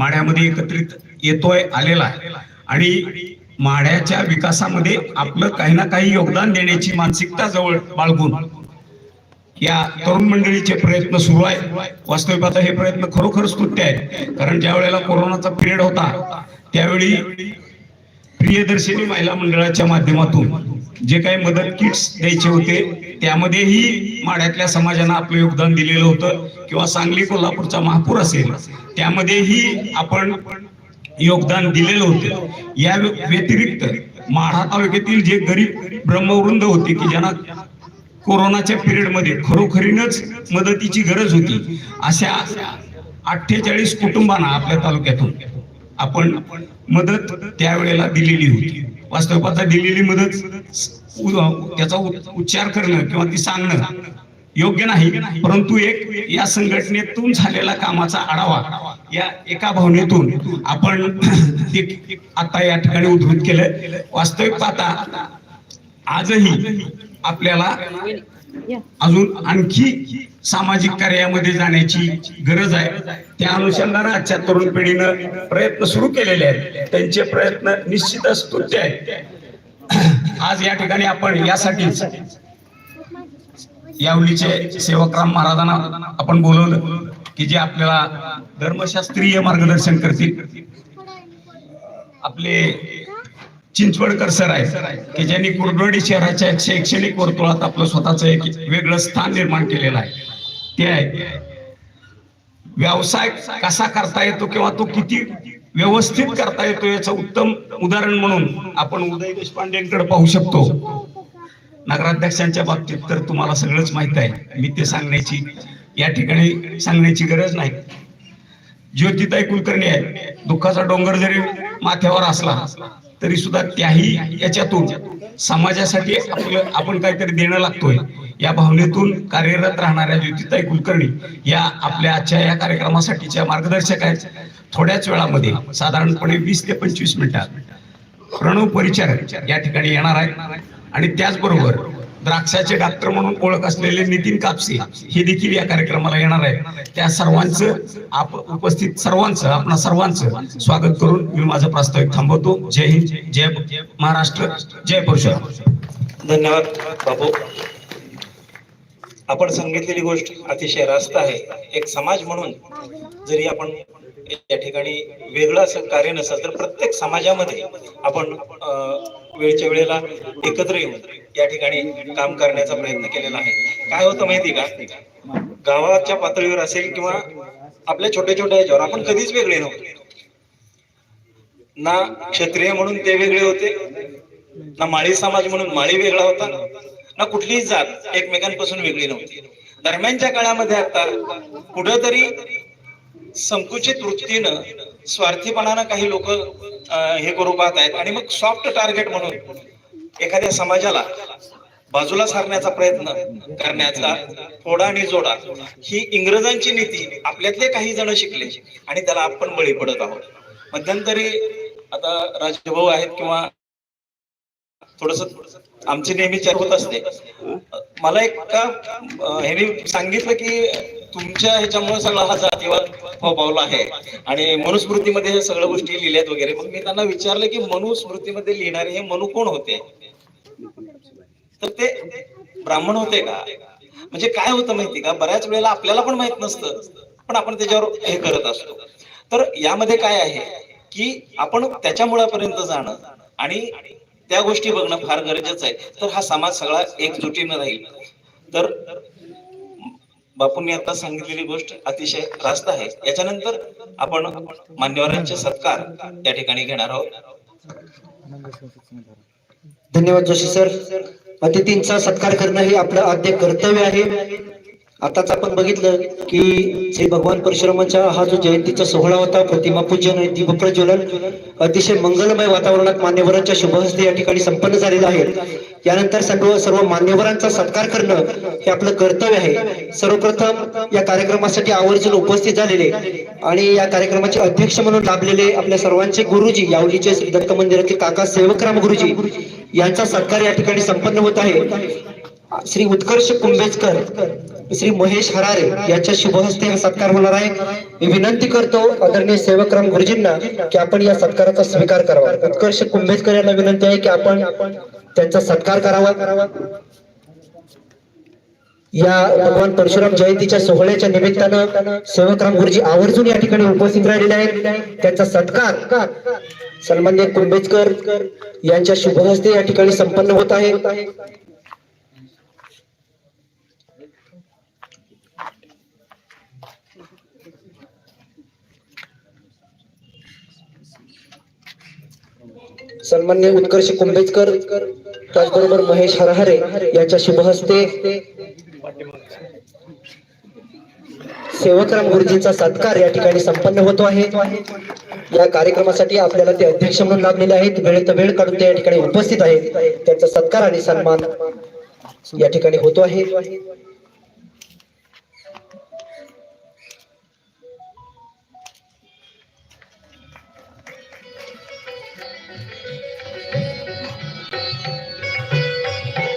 माढ्यामध्ये एकत्रित येतोय आलेला आहे. आणि माढ्याच्या विकासामध्ये आपलं काही ना काही योगदान देण्याची मानसिकता जवळ बाळगून या तरुण मंडळीचे प्रयत्न सुरू आहे वास्तविक आता हे प्रयत्न खरोखर स्तुत्य आहे कारण ज्या वेळेला कोरोनाचा पिरियड होता त्यावेळी प्रियदर्शिनी महिला मंडळाच्या माध्यमातून जे काही मदत किट्स द्यायचे होते त्यामध्येही माढ्यातल्या समाजानं आपलं योगदान दिलेलं होतं. किंवा सांगली कोल्हापूरचा महापूर असेल त्यामध्येही आपण योगदान दिलेलं होतं. या व्यतिरिक्त माढा तालुक्यातील जे गरीब ब्रह्मवृंद होते की ज्यांना कोरोनाच्या पिरियडमध्ये खरोखरीनच मदतीची गरज होती अशा अठ्ठेचाळीस कुटुंबांना आपल्या तालुक्यातून आपण मदत त्यावेळेला दिलेली होती. वास्तवपाचा दिलेली मदत त्याचा उच्चार करणं किंवा ती सांगणं योग्य नाही परंतु एक या संघटनेतून झालेला कामाचा आढावा या एका भावनेतून आपण आता या ठिकाणी उद्धृत केलं वास्तविक पाहता आजही आपल्याला अजून आणखी सामाजिक कार्यामध्ये जाण्याची गरज आहे. त्या अनुषंगाने आजच्या तरुण पिढीनं प्रयत्न सुरू केलेले आहेत. त्यांचे प्रयत्न निश्चितच स्तुत्य आहेत. आज या ठिकाणी आपण यासाठीच यावलीचे सेवकराम महाराजांना आपण बोलवलं की जे आपल्याला धर्मशास्त्रीय मार्गदर्शन करतील. आपले चिंचवडकर सर आहे की ज्यांनी कुरडोडी शहराच्या शैक्षणिक वर्तुळात आपलं स्वतःच एक वेगळं स्थान निर्माण केलेलं आहे. ते आहे व्यवसाय कसा करता येतो किंवा तो किती व्यवस्थित करता येतो याचं उत्तम उदाहरण म्हणून आपण उदय देशपांडेंकडे पाहू शकतो. नगराध्यक्षांच्या बाबतीत तर तुम्हाला सगळंच माहीत आहे. मी ते सांगण्याची या ठिकाणी सांगण्याची गरज नाही. ज्योतिताई कुलकर्णी आहे दुःखाचा डोंगर जरी माथ्यावर असला तरी सुद्धा त्याही याच्यातून समाजासाठी आपलं आपण काहीतरी देणं लागतोय. या भावनेतून कार्यरत राहणाऱ्या ज्योतिताई कुलकर्णी या आपल्या आजच्या या कार्यक्रमासाठीच्या मार्गदर्शक आहेत. थोड्याच वेळामध्ये साधारणपणे वीस ते पंचवीस मिनिटात प्रणव परिचारक या ठिकाणी येणार आहेत. आणि त्याचबरोबर द्राक्षाचे डॉक्टर म्हणून ओळख असलेले नितीन कापसे हे देखील या कार्यक्रमाला येणार आहे त्या सर्वांचं आप उपस्थित सर्वांचं आपणा सर्वांचं स्वागत करून मी माझं प्रास्ताविक थांबवतो. जय हिंद जय महाराष्ट्र जय परशुराम. धन्यवाद बाबू आपण सांगितलेली गोष्ट अतिशय रास्त आहे. एक समाज म्हणून जरी आपण या ठिकाणी वेगळं असं कार्य नसेल तर प्रत्येक समाजामध्ये आपण वेळच्या वेळेला एकत्र येऊन या ठिकाणी काम करण्याचा प्रयत्न केलेला आहे. काय होतं माहिती का? गावाच्या पातळीवर असेल किंवा आपल्या छोट्या छोट्या याच्यावर आपण कधीच वेगळे नव्हतो. ना क्षत्रिय म्हणून ते वेगळे होते ना माळी समाज म्हणून माळी वेगळा होता ना कुठलीही जात एकमेकांपासून वेगळी नव्हती. दरम्यानच्या काळामध्ये आता कुठंतरी संकुचित वृत्तीनं स्वार्थीपणानं काही लोक हे करू पाहत आहेत. आणि मग सॉफ्ट टार्गेट म्हणून एखाद्या समाजाला बाजूला सारण्याचा प्रयत्न करण्याचा फोडा आणि जोडा ही इंग्रजांची नीती आपल्यातले काही जण शिकले आणि त्याला आपण बळी पडत आहोत. मध्यंतरी आता राजभाऊ आहेत किंवा थोडस आमची नेहमी चर्चा होत असते. मला एक का अं, ह्यांनी सांगितलं की तुमच्या ह्याच्यामुळे सगळा हा जातीवाद पावला आहे. आणि मनुस्मृतीमध्ये हे सगळ्या गोष्टी लिहिल्यात वगैरे. मग मी त्यांना विचारलं की मनुस्मृतीमध्ये लिहिणारे हे मनु कोण होते? तर ते ब्राह्मण होते का? म्हणजे काय होतं माहिती का? बऱ्याच वेळेला आपल्याला पण माहीत नसतं. पण आपण त्याच्यावर हे करत असतो. तर यामध्ये काय आहे की आपण त्याच्या मुळापर्यंत जाणं आणि त्या गोष्टी बघणं फार गरजेचं आहे. तर हा समाज सगळा एकजुटीनं राहील. तर बापूंनी आता सांगितलेली गोष्ट अतिशय रास्त आहे. याच्यानंतर आपण मान्यवरांचे सत्कार त्या ठिकाणी घेणार आहोत. धन्यवाद जोशी सर. अतिथींचा सत्कार करणं हे आपलं आद्य कर्तव्य आहे. आताच आपण बघितलं की श्री भगवान परशुरामांचा हा जो जयंतीचा सोहळा होता प्रतिमा पूजन आणि दीपप्रज्वलन अतिशय मंगलमय वातावरणात मान्यवरांच्या शुभहस्ते या ठिकाणी संपन्न झालेला आहे. यानंतर सर्व सर्व मान्यवरांचा सत्कार करणं हे आपलं कर्तव्य आहे. सर्वप्रथम या कार्यक्रमासाठी आवर्जून उपस्थित झालेले आणि या कार्यक्रमाचे अध्यक्ष म्हणून लाभलेले आपल्या सर्वांचे गुरुजी यावलीचे श्री दत्त मंदिरातील काका सेवकराम गुरुजी यांचा सत्कार या ठिकाणी संपन्न होत आहे. श्री उत्कर्ष कुंभेजकर श्री महेश हरारे यांच्या शुभहस्ते हा सत्कार होणार आहे. मी विनंती करतो आदरणीय सेवकराम गुरुजींना की आपण या सत्काराचा स्वीकार करावा. उत्कर्ष कुंभेजकर यांना विनंती आहे की आपण त्यांचा सत्कार करावा. या भगवान परशुराम जयंतीच्या सोहळ्याच्या निमित्तानं सेवकराम गुरुजी आवर्जून या ठिकाणी उपस्थित राहिलेले आहेत. त्यांचा सत्कार सन्मान्य कुंभेजकर यांच्या शुभहस्ते या ठिकाणी संपन्न होत आहे. सन्मान्य उत्कर्ष कुंभेजकर त्याचबरोबर महेश हरहरे यांच्या शुभहस्ते सेवकराम गुरुजींचा सत्कार या ठिकाणी संपन्न होतो आहे. या कार्यक्रमासाठी आपल्याला ते अध्यक्ष म्हणून लाभलेले आहेत. वेळेत वेळ काढून ते या ठिकाणी उपस्थित आहेत. त्यांचा सत्कार आणि सन्मान या ठिकाणी होतो आहे.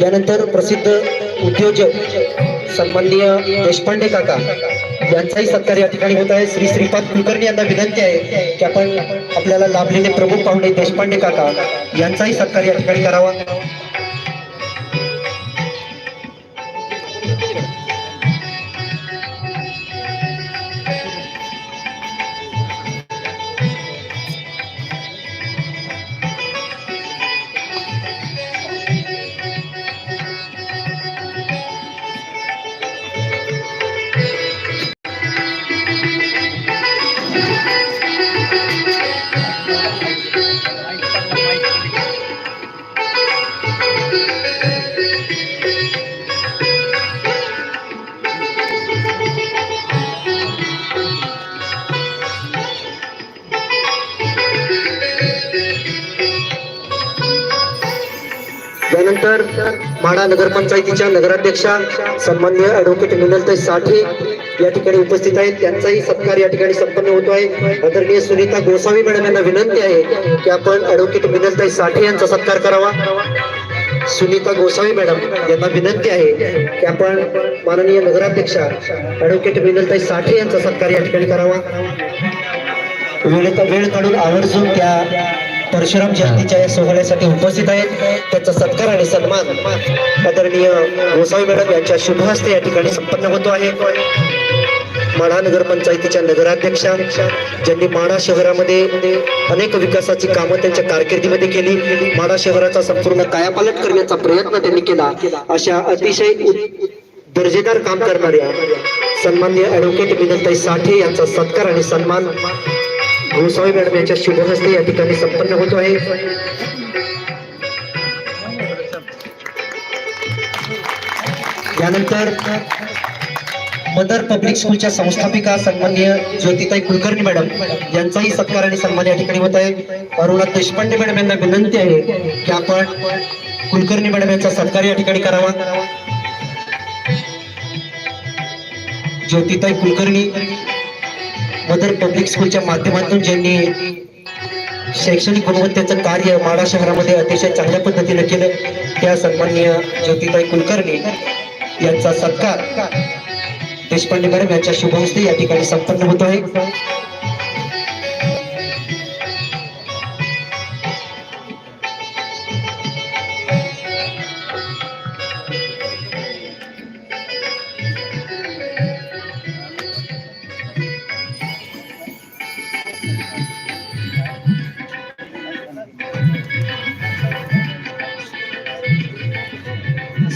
यानंतर प्रसिद्ध उद्योजक सन्माननीय देशपांडे काका यांचाही सत्कार या ठिकाणी होत आहे. श्री श्रीपाद कुलकर्णी यांना विनंती आहे की आपण आपल्याला लाभलेले प्रमुख पाहुणे देशपांडे काका यांचाही सत्कार या ठिकाणी करावा. त्यानंतर माडा नगरपंचायतीच्या नगराध्यक्षा सन्मान्य ॲडव्होकेट मिनलताई साठे या ठिकाणी उपस्थित आहेत. त्यांचाही सत्कार या ठिकाणी संपन्न होतो आहे. आदरणीय सुनीता गोसावी मॅडम यांना विनंती आहे की आपण ऍडव्होकेट मिनलताई साठे यांचा सत्कार करावा. सुनीता गोसावी मॅडम यांना विनंती आहे की आपण माननीय नगराध्यक्षा ऍडव्होकेट मिनलताई साठे यांचा सत्कार या ठिकाणी करावा. वेळेचा वेळ काढून आवर्जून त्या परशुराम जयंतीच्या या सोहळ्यासाठी उपस्थित आहेत. त्याचा सत्कार आणि सन्मान आदरणीय गोसावी मॅडम यांच्या शुभ हस्ते या ठिकाणी संपन्न होतो आहे. माढा नगरपंचायतीच्या नगराध्यक्षा ज्यांनी माढा शहरामध्ये अनेक विकासाची कामं त्यांच्या कारकिर्दीमध्ये केली. माढा शहराचा संपूर्ण कायापालट करण्याचा प्रयत्न त्यांनी केला. अशा अतिशय दर्जेदार काम करणाऱ्या सन्मान्य ॲडव्होकेट विनंताई साठे यांचा सत्कार आणि सन्मान गोसावी मॅडम यांच्या शुभहस्ते या ठिकाणी संपन्न होतो आहे. यानंतर मदर पब्लिक स्कूलच्या संस्थापिका सन्मान्य ज्योतिताई कुलकर्णी मॅडम यांचाही सत्कार आणि सन्मान या ठिकाणी होत आहे. अरुणा देशपांडे मॅडम यांना विनंती आहे की आपण कुलकर्णी मॅडम यांचा सत्कार या ठिकाणी करावा. ज्योतिताई कुलकर्णी मदर पब्लिक स्कूलच्या माध्यमातून ज्यांनी शैक्षणिक गुणवत्तेचं कार्य माडा शहरामध्ये अतिशय चांगल्या पद्धतीने केलं त्या सन्माननीय ज्योतिताई कुलकर्णी यांचा सत्कार देशपांडे मॅडम यांच्या शुभ हस्ते या ठिकाणी संपन्न होत आहे.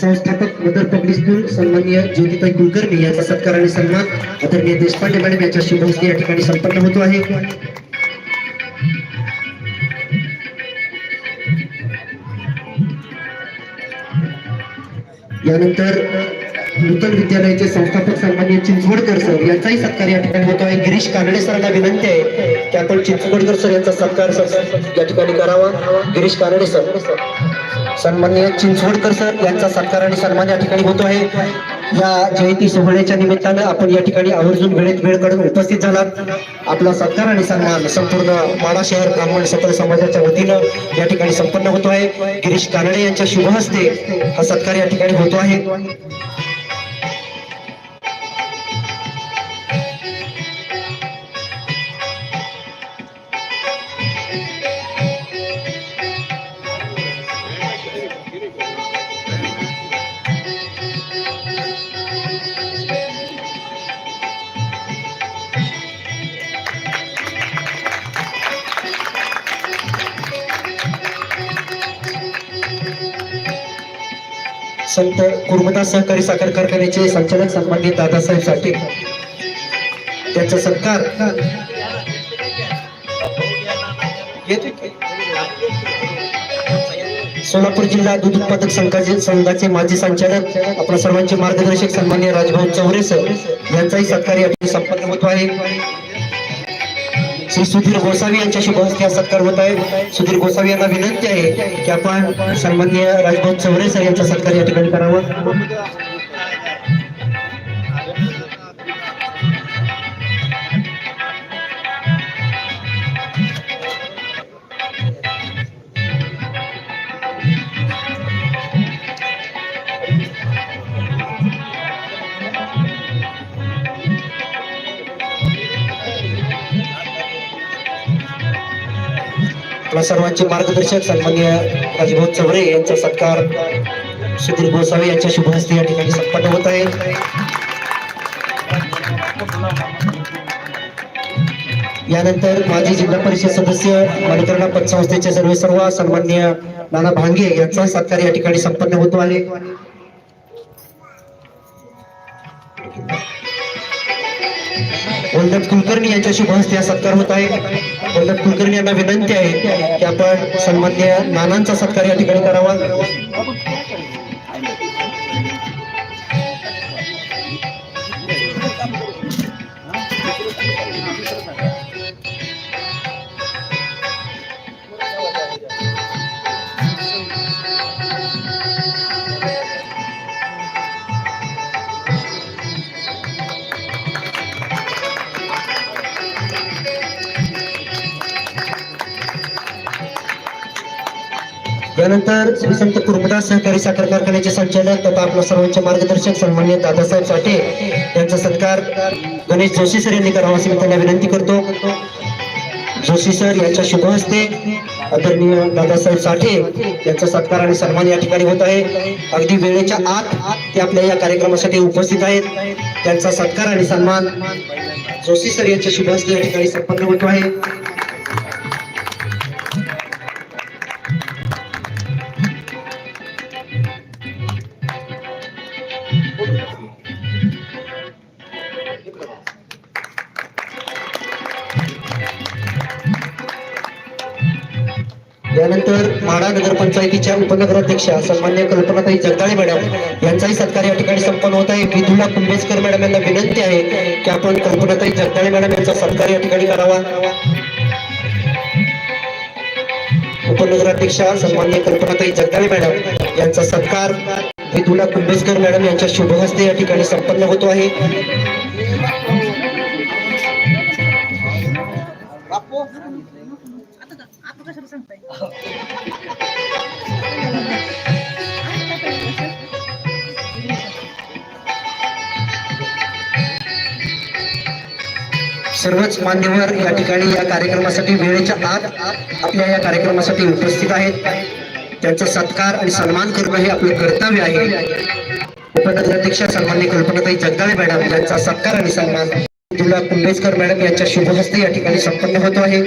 संस्थापक मदर पब्लिक स्कूल सन्मान्य ज्योतिताई कुलकर्णी यांचा सत्कार आणि सन्मान आदरणीय देशपांडे मॅडम यांच्या शुभहस्ते या ठिकाणी संपन्न होतो आहे. यानंतर नूतन विद्यालयाचे संस्थापक सन्मान्य चिंचवडकर सर यांचाही सत्कार या ठिकाणी होतो आहे. गिरीश कानडे सरांना विनंती आहे की आपण चिंचवडकर सर यांचा सत्कार सर या ठिकाणी करावा. गिरीश कानडे सर. सन्माननीय चिंचवडकर सर यांचा सत्कार आणि सन्मान या ठिकाणी होतो आहे. या जयंती सोहळ्याच्या निमित्तानं आपण या ठिकाणी आवर्जून वेळेत वेळ काढून उपस्थित झालात. आपला सत्कार आणि सन्मान संपूर्ण माडा शहर ब्राह्मण सकल समाजाच्या वतीनं या ठिकाणी संपन्न होतो आहे. गिरीश कानडे यांच्या शुभ हस्ते हा सत्कार या ठिकाणी होतो आहे. संत कुर्मदास सहकारी साखर कारखान्याचे संचालक सन्मानित दादासाहेब साठे. त्यांचा सत्कार. सोलापूर जिल्हा दूध उत्पादक संघाचे संघाचे माजी संचालक आपल्या सर्वांचे मार्गदर्शक सन्मान्य राजभाऊ चौरे सर यांचाही सत्कार या ठिकाणी संपन्न होतो आहे. श्री सुधीर गोसावी यांच्या शुभ हस्ते सत्कार होत आहे. सुधीर गोसावी यांना विनंती आहे की आपण सन्मान्य राजभाऊ चौरे सर यांचा सत्कार या ठिकाणी करावा. आपल्या सर्वांचे मार्गदर्शक सन्मान्य राजभाऊ चवरे यांचा सत्कार सुधीर गोसावी यांच्या शुभ हस्ते या ठिकाणी संपन्न होत आहे. यानंतर माजी जिल्हा परिषद सदस्य मणिकर्णा पतसंस्थेचे सर्व सर्व सन्मान्य नाना भांगे यांचा सत्कार या ठिकाणी संपन्न होतो आहे. कुलकर्णी यांच्या शुभ हस्ते हा सत्कार होत आहे. वल्लभ कुलकर्णी यांना विनंती आहे की आपण सन्मान्य नानांचा सत्कार या ठिकाणी करावा. त्यानंतर श्री संत कुर्मदास सहकारी साखर कारखान्याचे संचालक तथा आपल्या सर्वांचे मार्गदर्शक सन्मान्य दादासाहेब साठे यांचा सत्कार गणेश जोशी सर यांनी करावा अशी मी त्यांना विनंती करतो. जोशी सर यांच्या शुभ हस्ते आदरणीय दादासाहेब साठे यांचा सत्कार आणि सन्मान या ठिकाणी होत आहे. अगदी वेळेच्या आत ते आपल्या या कार्यक्रमासाठी उपस्थित आहेत. त्यांचा सत्कार आणि सन्मान जोशी सर यांच्या शुभ हस्ते या ठिकाणी संपन्न होतो आहे. यानंतर माडा नगरपंचायतीच्या उपनगराध्यक्षा सन्मान्य कल्पनाताई जगदाळे मॅडम यांचाही सत्कार या ठिकाणी संपन्न होत आहे. विधुला कुंभेजकर मॅडम यांना विनंती आहे की आपण कल्पनाताई जगदाळे मॅडम यांचा सत्कार या ठिकाणी करावा. उपनगराध्यक्षा सन्मान्य कल्पनाताई जगदाळे मॅडम यांचा सत्कार विधुला कुंभेजकर मॅडम यांच्या शुभ हस्ते या ठिकाणी संपन्न होतो आहे. सर्वच मान्यवर या ठिकाणी या कार्यक्रमासाठी वेळेच्या आत आपल्या या कार्यक्रमासाठी उपस्थित आहेत. त्यांचा सत्कार आणि सन्मान करणं हे आपलं कर्तव्य आहे. उपनगराध्यक्ष सन्मान्य कल्पनाताई जगदाळे मॅडम यांचा सत्कार आणि सन्मान तुला कुंभेजकर मॅडम यांच्या शुभहस्ते या ठिकाणी संपन्न होतो आहे.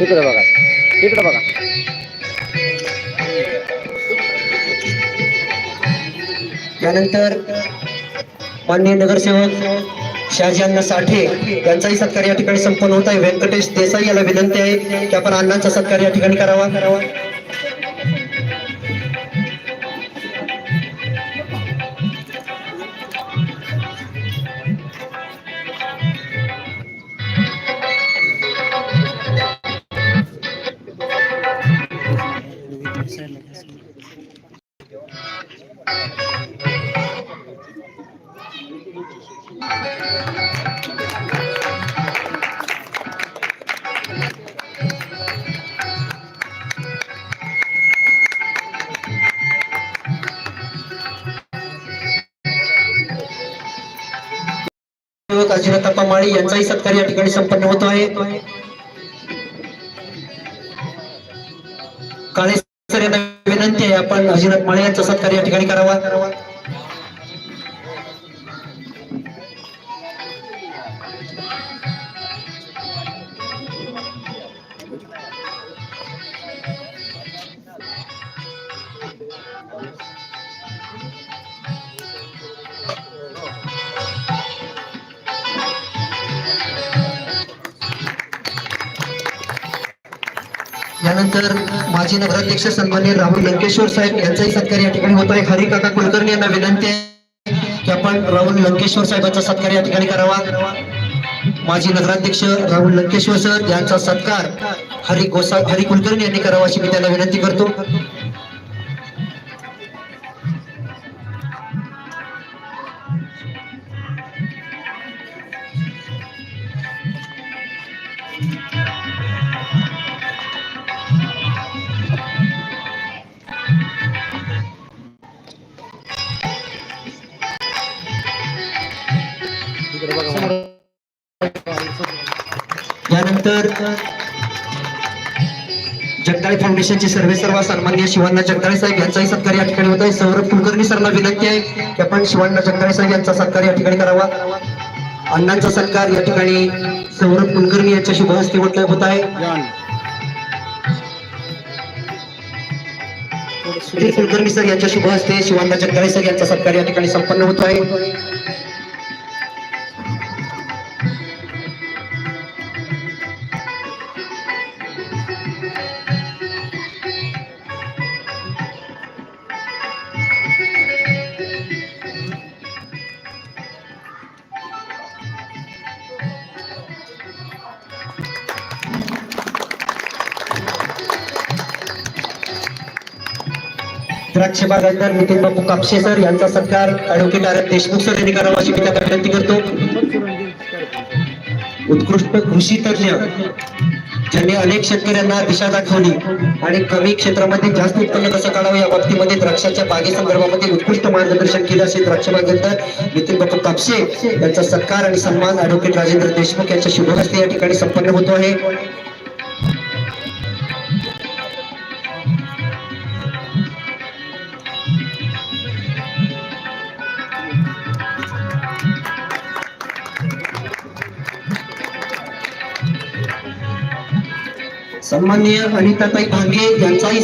तिकडे बघा. तिकडे बघा. त्यानंतर माननीय नगरसेवक शहाजीअण्णा साठे यांचाही सत्कार या ठिकाणी संपन्न होत आहे. व्यंकटेश देसाई याला विनंती आहे की आपण अण्णांचा सत्कार या ठिकाणी करावा करावा. नगरसेवक अजिरताप्पा माळी यांचाही सत्कार या ठिकाणी संपन्न होतो आहे. काळे सर यांना विनंती आहे आपण अजिनाथ माळे यांचा सत्कार या ठिकाणी करावा. त्यानंतर माजी नगराध्यक्ष सन्मान्य राहुल लंकेश्वर साहेब यांचाही सत्कार या ठिकाणी होत आहे. हरी काका कुलकर्णी यांना विनंती आहे की आपण राहुल लंकेश्वर साहेबांचा सत्कार या ठिकाणी करावा. माजी नगराध्यक्ष राहुल लंकेश्वर सर यांचा सत्कार हरी गोसा हरी कुलकर्णी यांनी करावा अशी मी त्यांना विनंती करतो. यानंतर जगदाळे फाउंडेशनचे सर्वे सर्व सन्मान्य शिवांना जगदाळे साहेब यांचाही सत्कार या ठिकाणी होत आहे सौरभ कुलकर्णी सरला विनंती आहे की आपण शिवांना जगदाळे साहेब यांचा सत्कार या ठिकाणी करावा. अण्णांचा सत्कार या ठिकाणी सौरभ कुलकर्णी यांच्या शुभ हस्ते होत आहे. कुलकर्णी सर यांच्या शुभ हस्ते शिवांना जगदाळे सर यांचा सत्कार या ठिकाणी संपन्न होत आहे द्राक्ष बागायतदार नितीन बापू कापशे सर यांचा सत्कार ऍडव्होकेट आर देशमुख सर यांनी करावा अशी मी त्यांना विनंती करतो. उत्कृष्ट कृषी तज्ञ ज्यांनी अनेक शेतकऱ्यांना दिशा दाखवली आणि कमी क्षेत्रामध्ये जास्त उत्पन्न कसं काढावं या बाबतीमध्ये द्राक्षाच्या बागेसंदर्भामध्ये उत्कृष्ट मार्गदर्शन केलं असे द्राक्ष बागायतदार नितीन बापू कापसे यांचा सत्कार आणि सन्मान ऍडव्होकेट राजेंद्र देशमुख यांच्या शुभ या ठिकाणी संपन्न होतो आहे. सन्मान्य अनिताताई भांगे यांचाही